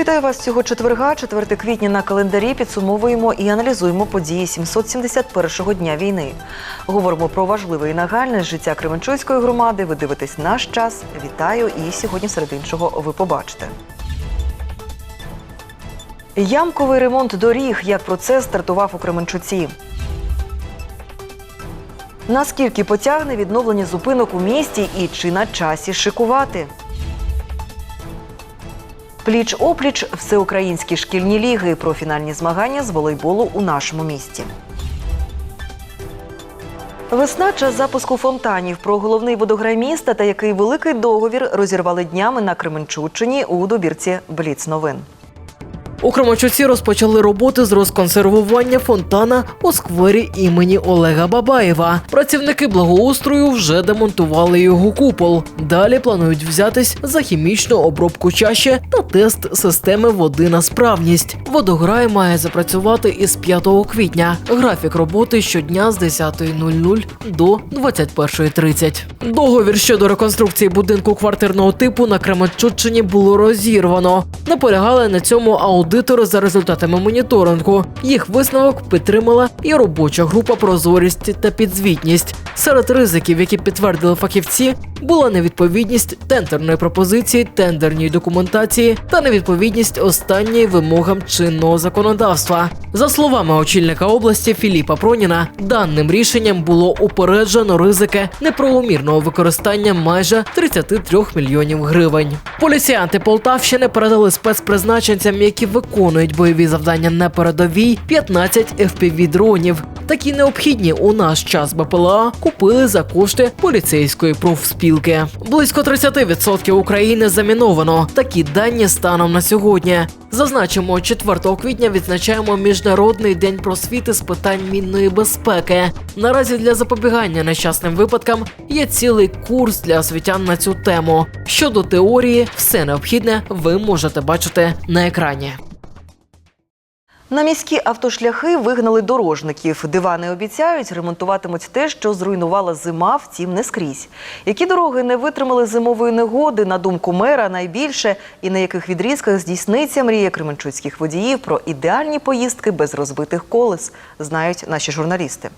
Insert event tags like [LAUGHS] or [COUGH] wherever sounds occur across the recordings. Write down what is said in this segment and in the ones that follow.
Вітаю вас цього четверга, 4 квітня на календарі. Підсумовуємо і аналізуємо події 771-го дня війни. Говоримо про важливе і нагальне життя Кременчуцької громади. Ви дивитесь наш час. Вітаю! І сьогодні, серед іншого, ви побачите. Ямковий ремонт доріг. Як процес стартував у Кременчуці. Наскільки потягне відновлення зупинок у місті і чи на часі шикувати? Пліч опліч всеукраїнські шкільні ліги про фінальні змагання з волейболу у нашому місті. Весна час запуску фонтанів про головний водограй міста та який великий договір розірвали днями на Кременчуччині у добірці Бліц новин. У Кременчуці розпочали роботи з розконсервування фонтана у сквері імені Олега Бабаєва. Працівники благоустрою вже демонтували його купол. Далі планують взятись за хімічну обробку чаші та тест системи води на справність. Водограй має запрацювати із 5 квітня. Графік роботи щодня з 10.00 до 21.30. Договір щодо реконструкції будинку квартирного типу на Кременчуччині було розірвано. Наполягали на цьому аудитори за результатами моніторингу. Їх висновок підтримала і робоча група прозорість та підзвітність. Серед ризиків, які підтвердили фахівці, була невідповідність тендерної пропозиції, тендерній документації та невідповідність останньої вимогам чинного законодавства. За словами очільника області Філіпа Проніна, даним рішенням було упереджено ризики неправомірного використання майже 33 мільйонів гривень. Поліціянти Полтавщини передали спецпризначенцям, які виконують бойові завдання на передовій, 15 fpv дронів. Такі необхідні у наш час БПЛА купили за кошти поліцейської профспілки. Близько 30% України заміновано. Такі дані станом на сьогодні. Зазначимо, 4 квітня відзначаємо міжнародний день просвіти з питань мінної безпеки. Наразі для запобігання нещасним випадкам є цілий курс для освітян на цю тему. Щодо теорії, все необхідне ви можете бачити на екрані. На міські автошляхи вигнали дорожників. Дивани обіцяють, ремонтуватимуть те, що зруйнувала зима, втім не скрізь. Які дороги не витримали зимової негоди, на думку мера, найбільше і на яких відрізках здійсниться мрія кременчуцьких водіїв про ідеальні поїздки без розбитих колес, знають наші журналісти.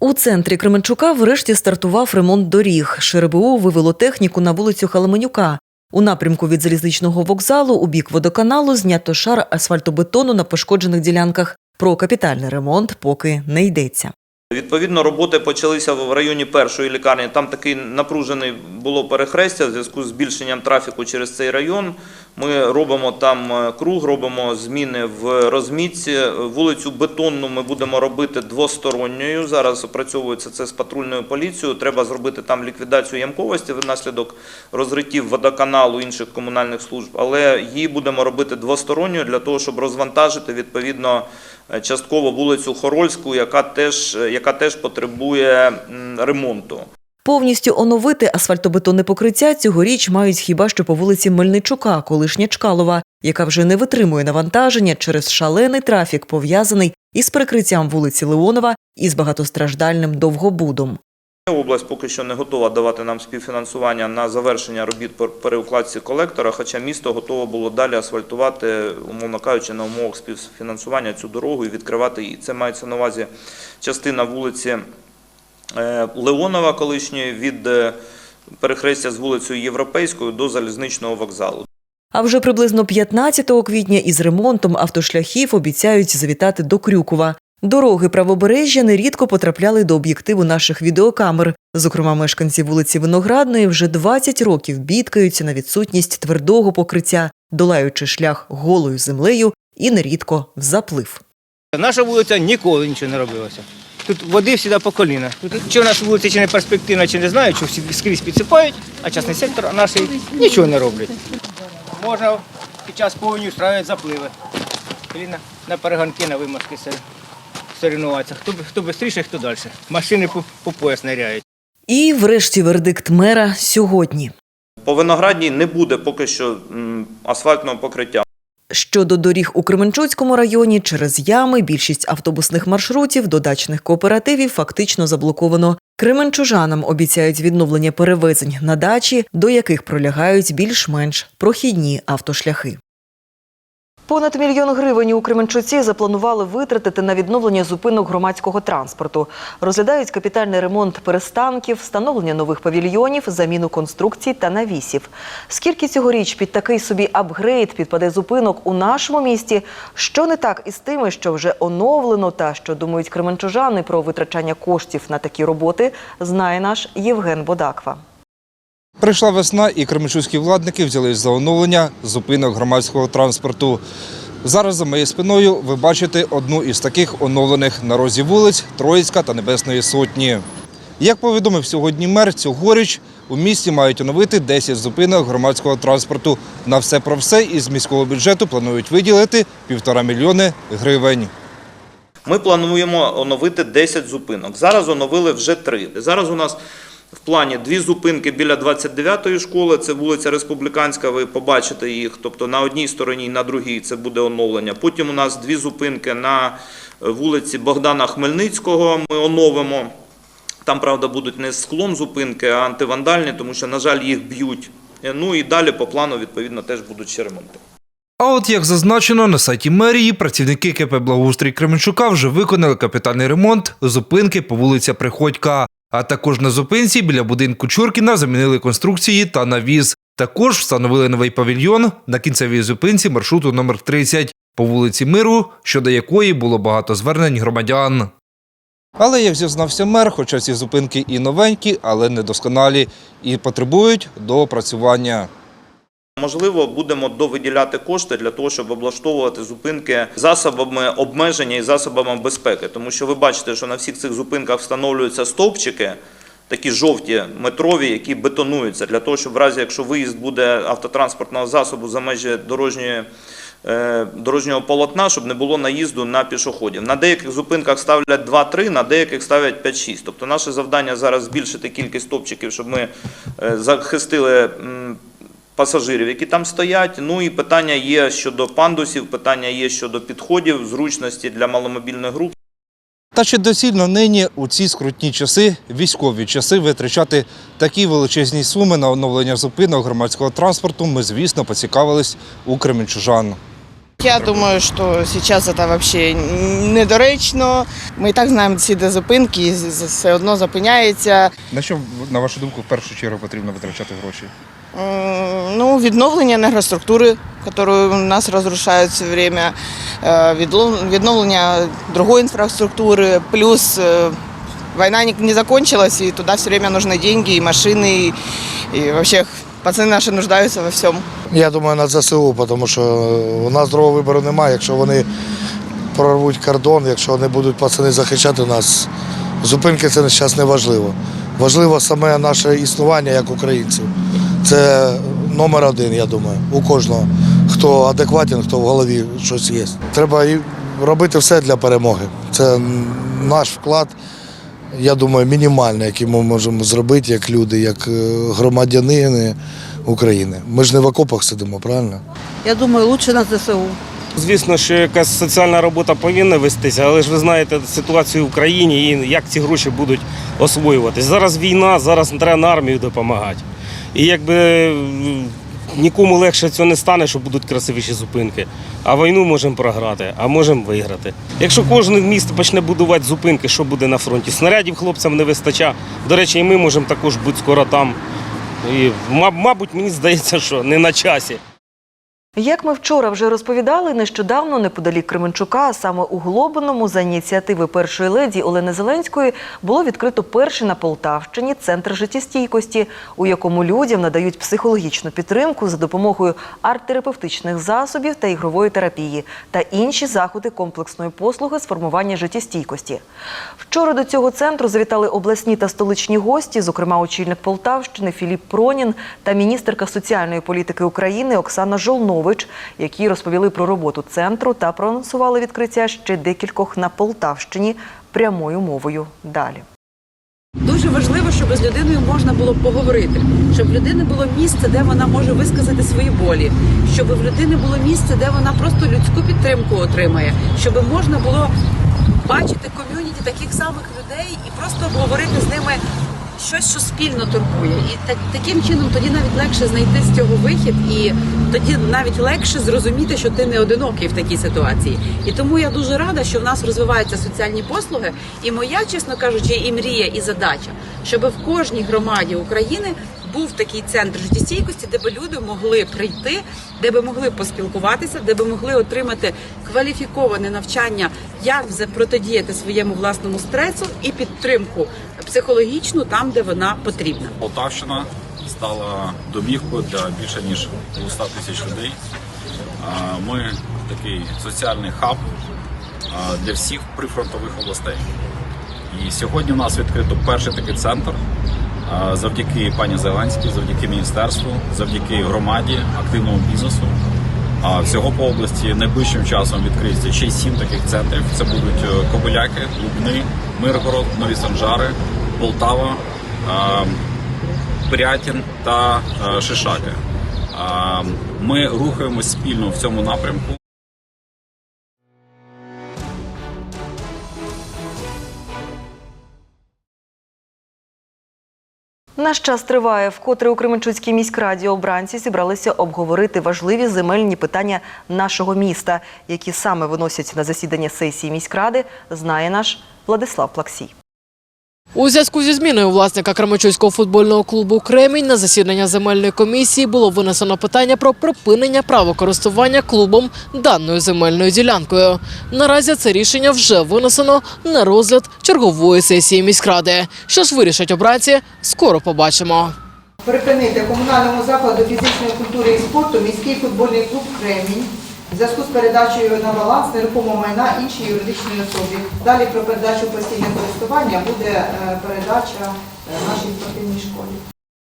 У центрі Кременчука врешті стартував ремонт доріг. ШРБУ вивело техніку на вулицю Халаманюка. У напрямку від залізничного вокзалу у бік водоканалу знято шар асфальтобетону на пошкоджених ділянках. Про капітальний ремонт поки не йдеться. Відповідно, роботи почалися в районі першої лікарні. Там такий напружений було перехрестя в зв'язку з збільшенням трафіку через цей район. Ми робимо там е, круг, робимо зміни в розмітці. Вулицю бетонну ми будемо робити двосторонньою. Зараз опрацьовується це з патрульною поліцією. Треба зробити там ліквідацію ямковості внаслідок розриттів водоканалу інших комунальних служб, але її будемо робити двосторонньою для того, щоб розвантажити відповідно е, частково вулицю Хорольську, яка теж, яка теж потребує ремонту. Повністю оновити асфальтобетонне покриття цьогоріч мають хіба що по вулиці Мельничука, колишня Чкалова, яка вже не витримує навантаження через шалений трафік, пов'язаний із перекриттям вулиці Леонова із багатостраждальним довгобудом. Область поки що не готова давати нам співфінансування на завершення робіт по переукладці колектора, хоча місто готово було далі асфальтувати, умовно кажучи, на умовах співфінансування цю дорогу і відкривати її. Це мається на увазі частина вулиці Леонова колишньої від е, перехрестя з вулицею Європейською до залізничного вокзалу. А вже приблизно 15 квітня із ремонтом автошляхів обіцяють завітати до Крюкова. Дороги правобережжя нерідко потрапляли до об'єктиву наших відеокамер. Зокрема, мешканці вулиці Виноградної вже 20 років бідкаються на відсутність твердого покриття, долаючи члях голою землею і нерідко в заплив. Наша вулиця ніколи нічого не робилося. Тут води завжди по коліна. Тут чи у нас вулиця чи не перспективна, чи не знаю, чи всі скрізь підсипають, а частний сектор наш нічого не роблять. Можна під час повені устраювати запливи. На, на перегонки, на вимазки соревнуватися. Хто, хто швидше, хто далі. Машини по, по пояс ныряють. І, врешті, вердикт мера сьогодні. По виноградній не буде поки що асфальтного покриття. Щодо доріг у Кременчуцькому районі, через ями більшість автобусних маршрутів до дачних кооперативів фактично заблоковано. Кременчужанам обіцяють відновлення перевезень на дачі, до яких пролягають більш-менш прохідні автошляхи. Понад мільйон гривень у Кременчуці запланували витратити на відновлення зупинок громадського транспорту. Розглядають капітальний ремонт перестанків, встановлення нових павільйонів, заміну конструкцій та навісів. Скільки цьогоріч під такий собі апгрейд підпаде зупинок у нашому місті? Що не так із тими, що вже оновлено, та що думають кременчужани про витрачання коштів на такі роботи, знає наш Євген Бодаква. Прийшла весна, і кременчуцькі владники взялись за оновлення зупинок громадського транспорту. Зараз за моєю спиною ви бачите одну із таких оновлених на розі вулиць Троїцька та Небесної Сотні. Як повідомив сьогодні мер, цьогоріч у місті мають оновити 10 зупинок громадського транспорту. На все про все із міського бюджету планують виділити півтора мільйони гривень. Ми плануємо оновити 10 зупинок. Зараз оновили вже 3. Зараз у нас в плані дві зупинки біля 29-ї школи, це вулиця Республіканська, ви побачите їх, тобто на одній стороні і на другій це буде оновлення. Потім у нас дві зупинки на вулиці Богдана Хмельницького ми оновимо. Там, правда, будуть не склом зупинки, а антивандальні, тому що, на жаль, їх б'ють. Ну і далі по плану, відповідно, теж будуть ще ремонти. А от як зазначено на сайті мерії, працівники КП Благоустрій Кременчука вже виконали капітальний ремонт зупинки по вулиця Приходька. А також на зупинці біля будинку Чуркіна замінили конструкції та навіз. Також встановили новий павільйон на кінцевій зупинці маршруту номер 30 по вулиці Миру, щодо якої було багато звернень громадян. Але як зізнався мер, хоча ці зупинки і новенькі, але недосконалі і потребують доопрацювання. Можливо, будемо довиділяти кошти для того, щоб облаштовувати зупинки засобами обмеження і засобами безпеки. Тому що ви бачите, що на всіх цих зупинках встановлюються стовпчики, такі жовті метрові, які бетонуються для того, щоб в разі, якщо виїзд буде автотранспортного засобу за межі дорожньої. е, Дорожнього полотна, щоб не було наїзду на пішоходів. На деяких зупинках ставлять 2-3, на деяких ставлять 5-6. Тобто наше завдання зараз збільшити кількість стовпчиків, щоб ми е, захистили пасажирів, які там стоять. Ну і питання є щодо пандусів, питання є щодо підходів, зручності для маломобільних груп. Та чи доцільно нині у ці скрутні часи, військові часи, витрачати такі величезні суми на оновлення зупинок громадського транспорту, ми, звісно, поцікавились у кременчужан. Я думаю, що зараз це взагалі недоречно. Ми і так знаємо ці де зупинки, і все одно зупиняється. На що, на вашу думку, в першу чергу потрібно витрачати гроші? Ну, відновлення енергоструктури, яку у нас розрушають все время, е, відновлення другої інфраструктури, плюс е, війна не, не закончилась, і туди все время нужны деньги, і машини, і, і вообще пацани наші нуждаються во всьому. Я думаю, на ЗСУ, тому що у нас другого вибору немає. Якщо вони прорвуть кордон, якщо вони будуть пацани захищати нас, зупинки це зараз не важливо. Важливо саме наше існування як українців. Це номер один, я думаю, у кожного. Хто адекватен, хто в голові щось є. Треба робити все для перемоги. Це наш вклад, я думаю, мінімальний, який ми можемо зробити як люди, як е, громадянини України. Ми ж не в окопах сидимо, правильно? Я думаю, лучше на ЗСУ. Звісно, що якась соціальна робота повинна вестися, але ж ви знаєте ситуацію в Україні і як ці гроші будуть освоюватись. Зараз війна, зараз треба на армію допомагати. І якби нікому легше цього не стане, що будуть красивіші зупинки. А війну можемо програти, а можемо виграти. Якщо кожен місто почне будувати зупинки, що буде на фронті? Снарядів хлопцям не вистачає. До речі, і ми можемо також бути скоро там. І, мабуть, мені здається, що не на часі. Як ми вчора вже розповідали, нещодавно неподалік Кременчука, саме у Глобиному, за ініціативи першої леді Олени Зеленської, було відкрито перший на Полтавщині центр життєстійкості, у якому людям надають психологічну підтримку за допомогою арт-терапевтичних засобів та ігрової терапії та інші заходи комплексної послуги з формування життєстійкості. Вчора до цього центру завітали обласні та столичні гості, зокрема очільник Полтавщини Філіп Пронін та міністерка соціальної політики України Оксана Жолнович, які розповіли про роботу центру та проанонсували відкриття ще декількох на Полтавщині прямою мовою. Далі. Дуже важливо, щоб з людиною можна було поговорити, щоб в людини було місце, де вона може висказати свої болі, щоб в людини було місце, де вона просто людську підтримку отримає, щоб можна було бачити ком'юніті таких самих людей і просто обговорити з ними щось, що спільно турбує. І так, таким чином тоді навіть легше знайти з цього вихід, і тоді навіть легше зрозуміти, що ти не одинокий в такій ситуації. І тому я дуже рада, що в нас розвиваються соціальні послуги. І моя, чесно кажучи, і мрія, і задача, щоб в кожній громаді України був такий центр життєстійкості, де би люди могли прийти, де би могли поспілкуватися, де би могли отримати кваліфіковане навчання, як протидіяти своєму власному стресу і підтримку психологічну там, де вона потрібна. Полтавщина стала домівкою для більше ніж 200 тисяч людей. Ми такий соціальний хаб для всіх прифронтових областей. І сьогодні у нас відкрито перший такий центр завдяки пані Зеленській, завдяки міністерству, завдяки громаді, активному бізнесу. А всього по області найближчим часом відкриється ще сім таких центрів. Це будуть е, Кобиляки, Лубни, Миргород, Нові Санжари, Полтава, а, Пирятин та е, Шишаки. Ми рухаємось спільно в цьому напрямку. Наш час триває, вкотре у Кременчуцькій міськраді обранці зібралися обговорити важливі земельні питання нашого міста, які саме виносять на засідання сесії міськради, знає наш Владислав Плаксій. У зв'язку зі зміною власника Кременчуцького футбольного клубу Кремінь на засідання земельної комісії було винесено питання про припинення права користування клубом даною земельною ділянкою. Наразі це рішення вже винесено на розгляд чергової сесії міськради. Що ж вирішать обранці, скоро побачимо. Припинити комунальному закладу фізичної культури і спорту міський футбольний клуб Кремінь в зв'язку з передачею на баланс нерухомого майна іншій юридичній особі. Далі про передачу в постійне користування буде е, передача е, нашій спортивній школі.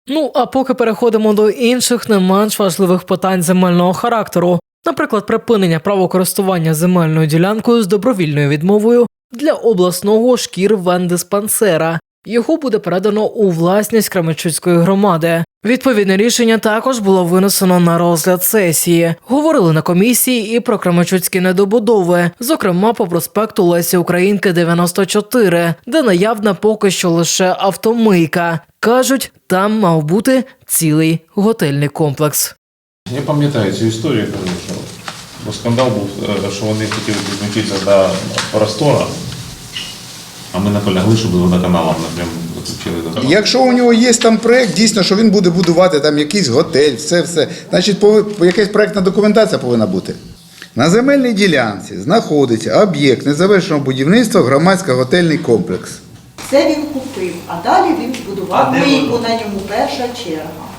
Ну а поки переходимо до інших не менш важливих питань земельного характеру, наприклад, припинення права користування земельною ділянкою з добровільною відмовою для обласного шкір-вендиспансера. Його буде передано у власність Кременчуцької громади. Відповідне рішення також було винесено на розгляд сесії. Говорили на комісії і про Кременчуцькі недобудови, зокрема по проспекту Лесі Українки 94, де наявна поки що лише автомийка. Кажуть, там мав бути цілий готельний комплекс. Я пам'ятаю цю історію, кажу, що бо скандал був, е, що вони хотіли підключитися до простора, а ми наполягли, щоб водоканалом напряму заключили до Якщо у нього є там проект, дійсно, що він буде будувати там якийсь готель, все, все, значить, якась проектна документація повинна бути. На земельній ділянці знаходиться об'єкт незавершеного будівництва громадсько-готельний комплекс. Це він купив, а далі він збудував мийку на ньому перша черга.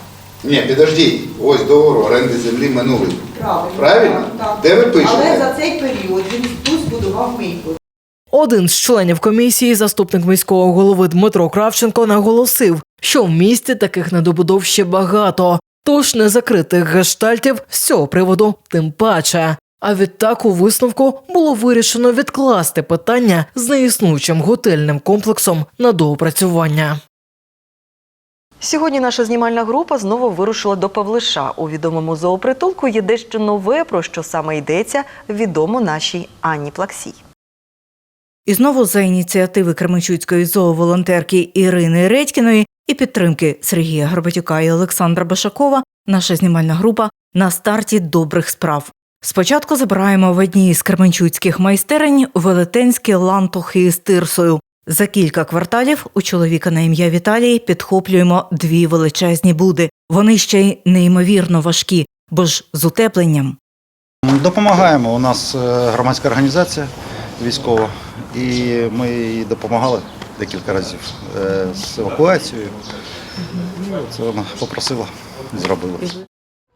Ні, підождіть, ось договор оренди землі минулий. Правильно. Правильно? Так, Де ви Але за цей період він тут збудував мийку. Один з членів комісії, заступник міського голови Дмитро Кравченко, наголосив, що в місті таких недобудов ще багато, тож незакритих гештальтів з цього приводу тим паче. А відтак у висновку було вирішено відкласти питання з неіснуючим готельним комплексом на доопрацювання. Сьогодні наша знімальна група знову вирушила до Павлиша. У відомому зоопритулку є дещо нове, про що саме йдеться, відомо нашій Анні Плаксій. І знову за ініціативи Кременчуцької зооволонтерки Ірини Редькіної і підтримки Сергія Горбатюка і Олександра Башакова наша знімальна група на старті добрих справ. Спочатку забираємо в одній із кременчуцьких майстерень велетенські лантухи із тирсою. За кілька кварталів у чоловіка на ім'я Віталій підхоплюємо дві величезні буди. Вони ще й неймовірно важкі, бо ж з утепленням. Допомагаємо. У нас е, громадська організація військова, і ми їй допомагали декілька разів е, з евакуацією. Це вона попросила, зробила.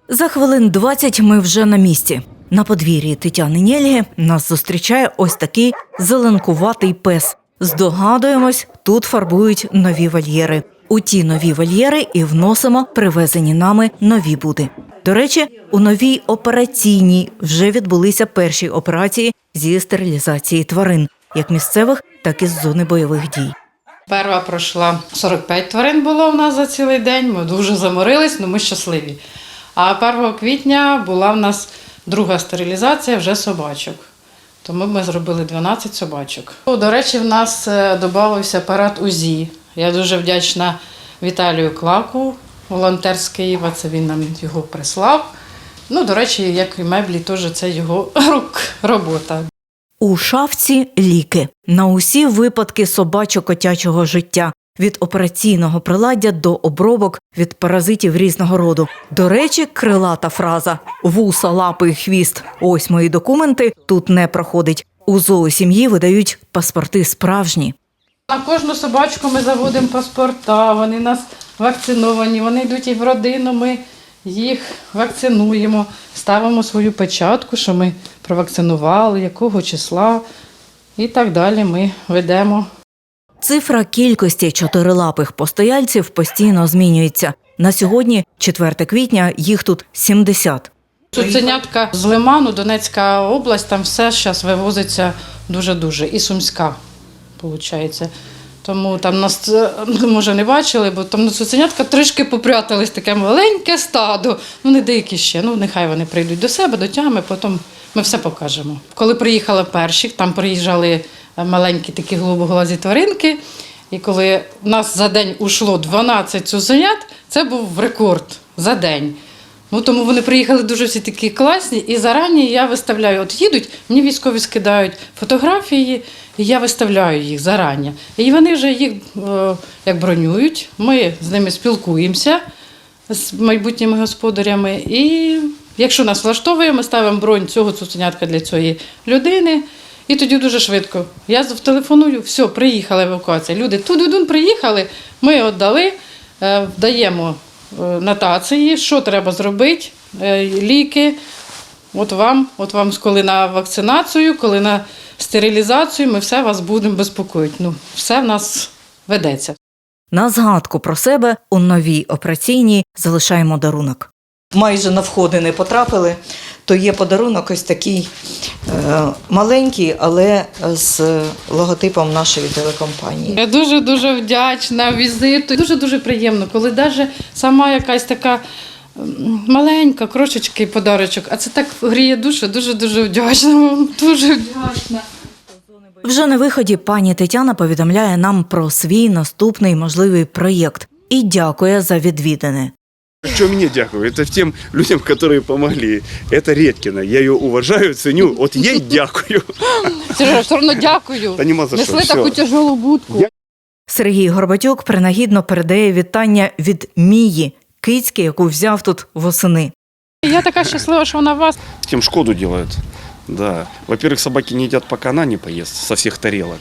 За хвилин 20 ми вже на місці. На подвір'ї Тетяни Нєльги нас зустрічає ось такий зеленкуватий пес. Здогадуємось, тут фарбують нові вольєри. У ті нові вольєри і вносимо привезені нами нові буди. До речі, у новій операційній вже відбулися перші операції зі стерилізації тварин, як місцевих, так і з зони бойових дій. Перша пройшла 45 тварин було у нас за цілий день. Ми дуже заморились, але ми щасливі. А 1 квітня була в нас друга стерилізація вже собачок. Тому ми зробили 12 собачок. До речі, в нас е, додався апарат УЗІ, Я дуже вдячна Віталію Клаку, волонтер з Києва. Це він нам його прислав. Ну, до речі, як і меблі, теж це його [LAUGHS] рук робота. У шафці ліки на усі випадки собачо-котячого життя. Від операційного приладдя до обробок від паразитів різного роду. До речі, крилата фраза вуса, лапи, хвіст. Ось мої документи тут не проходить. У зоосім'ї видають паспорти справжні. На кожну собачку ми заводимо паспорта, вони нас вакциновані, вони йдуть і в родину, ми їх вакцинуємо, ставимо свою печатку, що ми провакцинували, якого числа і так далі ми ведемо. Цифра кількості чотирилапих постояльців постійно змінюється. На сьогодні, 4 квітня, їх тут 70. Цуценятка з Лиману, Донецька область, там все зараз вивозиться дуже-дуже. І Сумська, виходить. Тому там нас, е, може, не бачили, бо там ну, цуценятка трішки попрятались, таке маленьке стадо. Ну, не деякі ще. Ну, нехай вони прийдуть до себе, до тями, потім ми все покажемо. Коли приїхали перші, там приїжджали е, маленькі такі голубоглазі тваринки. І коли в нас за день ушло 12 цуценят, це був рекорд за день. Ну, тому вони приїхали дуже всі такі класні, і зарані я виставляю, от їдуть, мені військові скидають фотографії, і я виставляю їх зарані. І вони вже їх е, як бронюють, ми з ними спілкуємося з майбутніми господарями. І якщо нас влаштовує, ми ставимо бронь цього цуценятка для цієї людини. І тоді дуже швидко. Я телефоную, все, приїхала евакуація. Люди туди приїхали, ми віддали, е, даємо нотації, що треба зробити, е, ліки. От вам, от вам коли на вакцинацію, коли на стерилізацію, ми все вас будемо безпокоїти. Ну, все в нас ведеться. На згадку про себе у новій операційній залишаємо дарунок. майже на входи не потрапили, то є подарунок ось такий е, маленький, але з логотипом нашої телекомпанії. Я дуже дуже вдячна візиту. Дуже дуже приємно, коли навіть сама якась така маленька, крошечки подарочок, а це так гріє душу. Дуже дуже вдячна вам. [LAUGHS] Дуже вдячна. Вже на виході пані Тетяна повідомляє нам про свій наступний можливий проєкт і дякує за відвідини. Что мне дякую? Это тем людям, которые помогли. Это Редькина. Я ее уважаю, ценю. Вот ей дякую. Сережа, все одно дякую. Та нема за що, Несли все. таку тяжелу будку. Сергій Горбатюк принагідно передає вітання від Мії, кицьки, яку взяв тут восени. Я така щаслива, що вона вас. Тем Шкоду делают. Да. Во-первых, собаки не едят, пока она не поест со всех тарелок.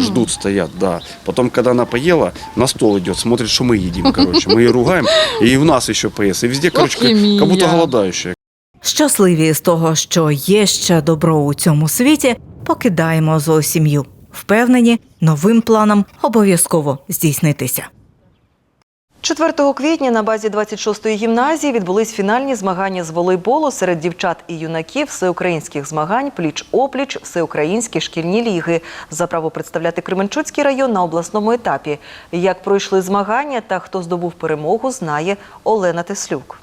Ждут, стоят, да. Потом, когда она поела, на стол идет, смотрит, что мы едим, короче. Мы ее ругаем, и у нас еще поест. И везде, короче, Ох, и как, как будто Мия. голодающая. Щасливі з того, що є ще добро у цьому світі, покидаємо зоосім'ю. Впевнені, новим планам обов'язково здійснитися. 4 квітня на базі 26-ї гімназії відбулись фінальні змагання з волейболу серед дівчат і юнаків всеукраїнських змагань пліч-опліч всеукраїнські шкільні ліги за право представляти Кременчуцький район на обласному етапі. Як пройшли змагання та хто здобув перемогу, знає Олена Теслюк.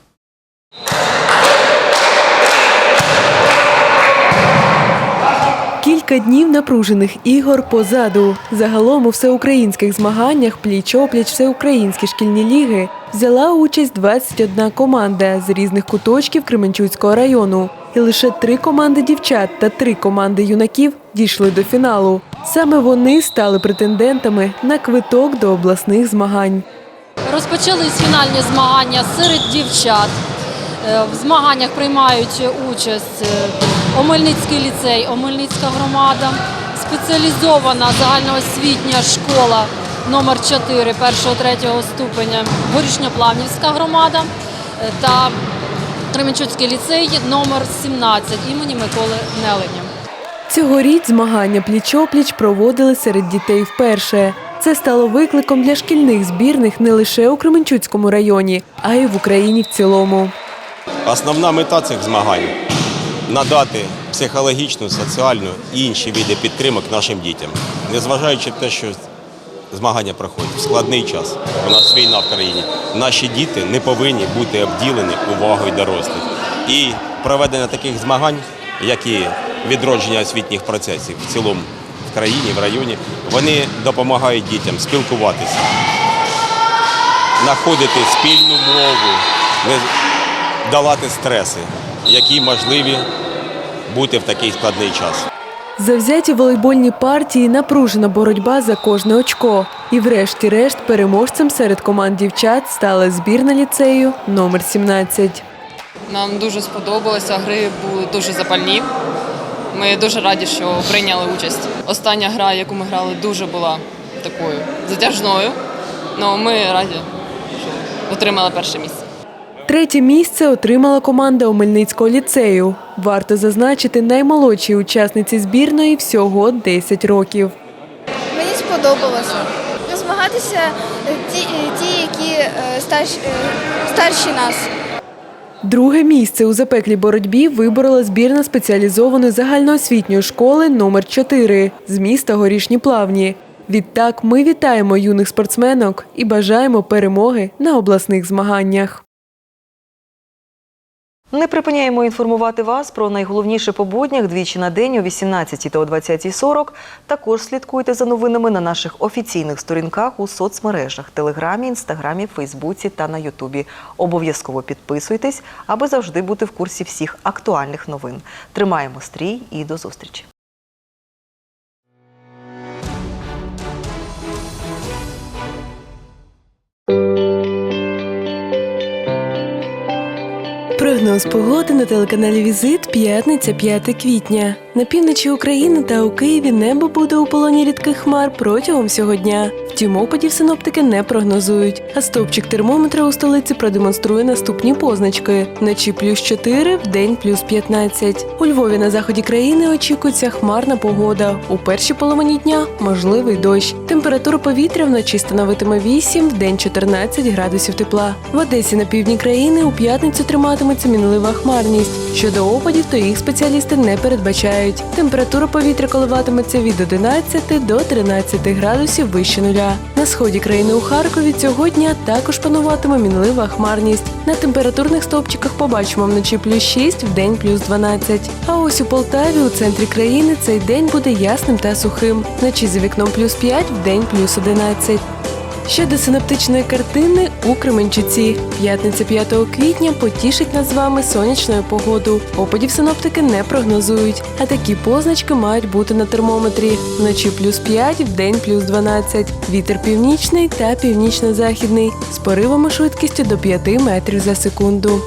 Кілька днів напружених ігор позаду. Загалом у всеукраїнських змаганнях пліч-опліч всеукраїнські шкільні ліги взяла участь 21 команда з різних куточків Кременчуцького району. І лише три команди дівчат та три команди юнаків дійшли до фіналу. Саме вони стали претендентами на квиток до обласних змагань. Розпочались фінальні змагання серед дівчат. Е, В змаганнях приймають участь е, Омельницький ліцей, Омельницька громада, спеціалізована загальноосвітня школа номер 4 1-3 ступеня, Горішньоплавнівська громада е, та Кременчуцький ліцей номер 17 імені Миколи Неленя. Цьогоріч змагання пліч-опліч проводили серед дітей вперше. Це стало викликом для шкільних збірних не лише у Кременчуцькому районі, а й в Україні в цілому. Основна мета цих змагань надати психологічну, соціальну і інші види підтримок нашим дітям, незважаючи на те, що змагання проходять в складний час. У нас війна в країні. Наші діти не повинні бути обділені увагою дорослих. І проведення таких змагань, як і відродження освітніх процесів в цілому в країні, в районі, вони допомагають дітям спілкуватися, знаходити спільну мову, не долати стреси, які можливі бути в такий складний час. Завзяті волейбольні партії, напружена боротьба за кожне очко. І врешті-решт переможцем серед команд дівчат стала збірна ліцею номер 17. Нам дуже сподобалося, гри були дуже запальні. Ми дуже раді, що прийняли участь. Остання гра, яку ми грали, дуже була такою затяжною. але ми раді, що отримали перше місце. Третє місце отримала команда Омельницького ліцею. Варто зазначити наймолодшій учасниці збірної всього 10 років. Мені сподобалося. Змагатися ті, ті які е, старші, е, старші нас. Друге місце у запеклій боротьбі виборола збірна спеціалізованої загальноосвітньої школи номер 4 з міста Горішні Плавні. Відтак ми вітаємо юних спортсменок і бажаємо перемоги на обласних змаганнях. Не припиняємо інформувати вас про найголовніше по буднях двічі на день о 18 та о 20.40. Також слідкуйте за новинами на наших офіційних сторінках у соцмережах Телеграмі, Інстаграмі, Фейсбуці та на Ютубі. Обов'язково підписуйтесь, аби завжди бути в курсі всіх актуальних новин. Тримаємо стрій і до зустрічі. Прогноз погоди на телеканалі Візит п'ятниця 5 квітня. На півночі України та у Києві небо буде у полоні рідких хмар протягом всього дня. Втім, опадів синоптики не прогнозують. А стовпчик термометра у столиці продемонструє наступні позначки: вночі плюс 4, в день плюс 15. У Львові на заході країни очікується хмарна погода. У першій половині дня можливий дощ. Температура повітря вночі становитиме 8, в день 14 градусів тепла. В Одесі на півдні країни у п'ятницю триматиметься мінлива хмарність. Щодо опадів, то їх спеціалісти не передбачають. Температура повітря коливатиметься від 11 до 13 градусів вище нуля. На сході країни у Харкові цього дня також пануватиме мінлива хмарність. На температурних стовпчиках побачимо вночі плюс 6, в день плюс 12. А ось у Полтаві у центрі країни цей день буде ясним та сухим. Вночі за вікном плюс 5, в день плюс 11. Щодо синоптичної картини у Кременчуці. П'ятниця 5 квітня потішить нас з вами сонячною погоду. Опадів синоптики не прогнозують, а такі позначки мають бути на термометрі. Вночі плюс 5, в день плюс 12. Вітер північний та північно-західний з поривами швидкістю до 5 метрів за секунду.